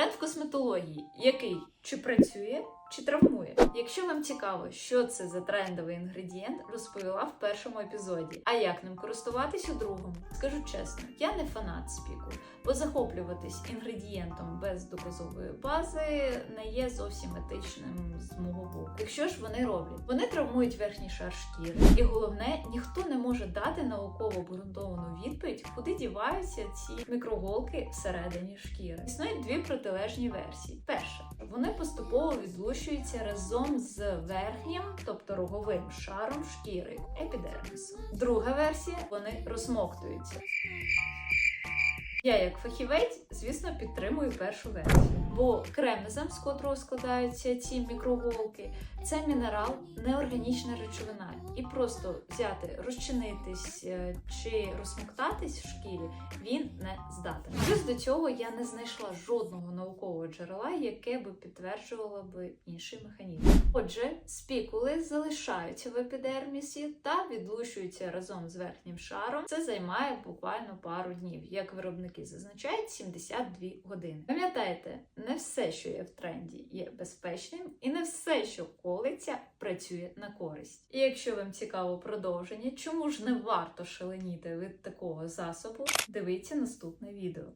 Тренд в косметології, який чи працює, чи травмує. Якщо вам цікаво, що це за трендовий інгредієнт, розповіла в першому епізоді. А як ним користуватись у другому? Скажу чесно, я не фанат спіку, бо захоплюватись інгредієнтом без доказової бази не є зовсім етичним з мого боку. Якщо ж вони роблять, вони травмують верхній шар шкіри, і головне, ніхто не може дати науково обґрунтовану відповідь, куди діваються ці мікроголки всередині шкіри. Існують дві протилежні версії. Перша, вони поступово відлущуються разом з верхнім, тобто роговим шаром шкіри епідермісу. Друга версія вони розмоктуються. Я, як фахівець, звісно, підтримую першу версію, бо кремезем, з котрого складаються ці мікроголки, це мінерал, неорганічна речовина, і просто взяти, розчинитись е, чи розсмоктатись в шкірі він не здатен. Плюс до цього я не знайшла жодного наукового джерела, яке би підтверджувало би інший механізм. Отже, спікули залишаються в епідермісі та відлущуються разом з верхнім шаром. Це займає буквально пару днів, як виробники зазначають 72 години. Пам'ятайте, не все, що є в тренді, є безпечним, і не все, що колиться, працює на користь. І якщо вам цікаво продовження, чому ж не варто шаленіти від такого засобу, дивіться наступне відео.